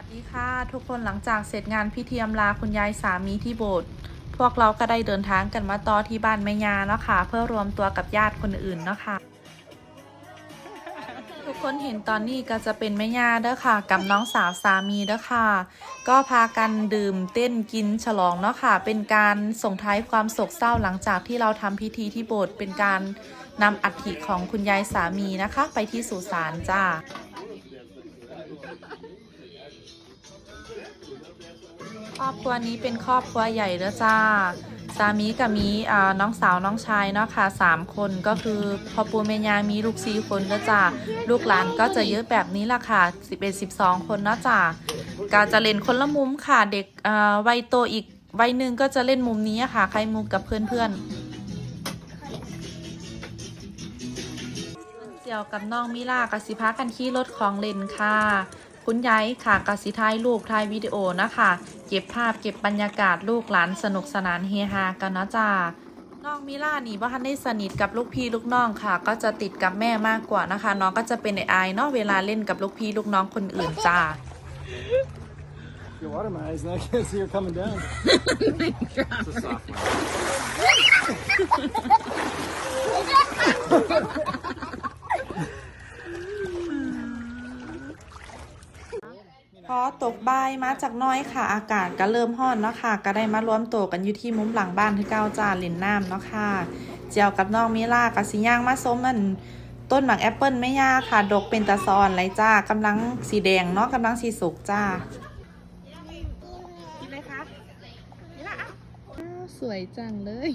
วัสดีค่ะ ทุกคนหลังจากเสร็จงานพิธีอำลาคุณยายสามีที่โบสถ์พวกเราก็ได้เดินทางกันมาต่อที่บ้านแม่ยาเนาะค่ะ เพื่อรวมตัวกับญาติคนอื่นเนาะค่ะ ทุกคนเห็นตอนนี้ก็จะเป็นแม่ย่าเด้อค่ะ กับน้องสาวสามีเด้อค่ะ ก็พากันดื่มเต้นกินฉลองเนาะค่ะ เป็นการส่งท้ายความโศกเศร้าหลังจากที่เราทำพิธีที่โบสถ์เป็นการนำอัฐิของคุณยายสามีนะคะ ไปที่สุสานจ้า ครอบครัวนี้เป็นครอบครัวใหญ่แล้วจ้า สามีกับมีอ่าน้องสาวน้องชายเนาะค่ะสามคนก็คือพ่อปู่แม่ยามีลูกสี่คนแล้วจ้าลูกหลานก็จะเยอะแบบนี้ละค่ะ11 12คนเนาะจ้าก็จะเล่นคนละมุมค่ะเด็กอ่าวัยโตอีกวัยหนึ่งก็จะเล่นมุมนี้ค่ะ ใครมุมกับเพื่อนๆเสี่ยวกับน้องมิล่ากับสิพากันขี่รถของเล่นค่ะ คุณยายค่ะกสิท้ายลูกท้ายวิดีโอนะคะ เก็บภาพเก็บบรรยากาศลูกหลานสนุกสนานเฮฮากันนะจ้าน้องมิล่านี่ว่าทันได้สนิทกับลูกพี่ลูกน้องค่ะ ก็จะติดกับแม่มากกว่านะคะ น้องก็จะเป็นไอไอายเนาะเวลาเล่นกับลูกพี่ลูกน้องคนอื่นจ้า Your water my eyes, and I can't see her coming down. It's a soft one. พอ ตกบ่ายมาจากน้อยค่ะ อากาศก็เริ่มร้อนเนาะค่ะ ก็ได้มารวมตัวกันอยู่ที่มุมหลังบ้านที่เก้าจ้าเล่นน้ำเนาะค่ะ เจียวกับน้องมิล่ากับสิย่างมาส้มมันต้นหมากแอปเปิลไม่ยากค่ะ ดกเป็นตะซอนเลยจ้ากำลังสีแดงเนาะกำลังสีสุกจ้ากินเลยคะมิล่าสวยจังเลย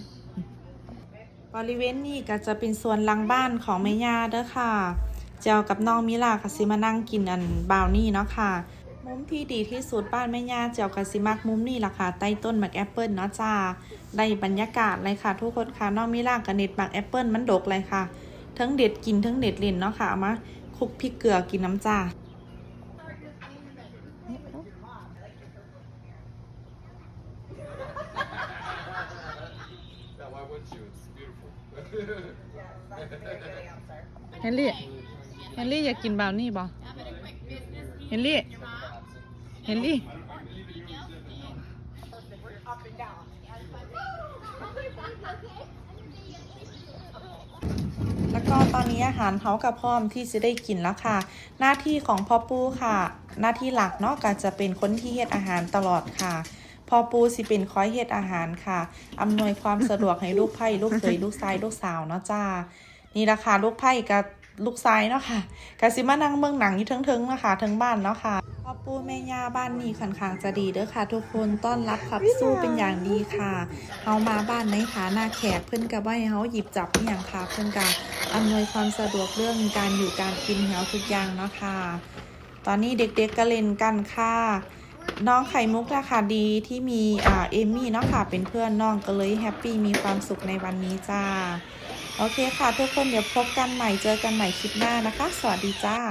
บริเวณนี้ก็จะเป็นส่วนหลังบ้านของแม่ย่าเด้อค่ะ เจ้ากับน้องมิลาก็สิมานั่งกินอันบราวนี่เนาะค่ะ มุมที่ดีที่สุดบ้านแม่ย่าเจ้ากับสิมักมุมนี่ล่ะค่ะใต้ต้นหมากแอปเปิลเนาะจ้าได้บรรยากาศเลยค่ะทุกคนค่ะน้องมิลากับเน็ตหมากแอปเปิลมันดกเลยค่ะ ทั้งเด็ดกินทั้งเด็ดเล่นเนาะค่ะเอามาคลุกพริกเกลือกินน้ำจ้าเฮนรี่ เฮนรี่อยากกินบราวนี่บ่เฮนรี่ เฮนรี่แล้วก็ตอนนี้อาหารเขากับพร้อมที่จะได้กินแล้วค่ะ หน้าที่ของพ่อปูค่ะ หน้าที่หลักเนาะก็จะเป็นคนที่เฮ็ดอาหารตลอดค่ะพ่อปูสิเป็นคอยเฮ็ดอาหารค่ะอำนวยความสะดวกให้ลูกไผ่ลูกเขยลูกชายลูกสาวเนาะจ้า นี่ราคาลูกไผ่กับลูกชายเนาะค่ะกสิมานั่งเมืองหนังอยู่เทิงๆนะคะเทิงบ้านเนาะค่ะ พ่อปู่แม่ย่าบ้านนี้ค่อนข้างจะดีเด้อค่ะ ทุกคนต้อนรับขับสู้เป็นอย่างดีค่ะเฮามาบ้านในฐานะแขกเพิ่อนก็บ่ให้เฮาหยิบจับอหย่างค่ะเพิ่อนก็อำนวยความสะดวกเรื่องการอยู่การกินให้เฮาทุกอย่างเนาะค่ะ ตอนนี้เด็กๆก็เล่นกันค่ะน้องไข่มุกนะคะดีที่มีอ่าเอมี่เนาะค่ะเป็นเพื่อนน้องก็เลยแฮปปี้มีความสุขในวันนี้จ้า โอเคค่ะ ทุกคนเดี๋ยวพบกันใหม่เจอกันใหม่คลิปหน้านะคะ สวัสดีจ้า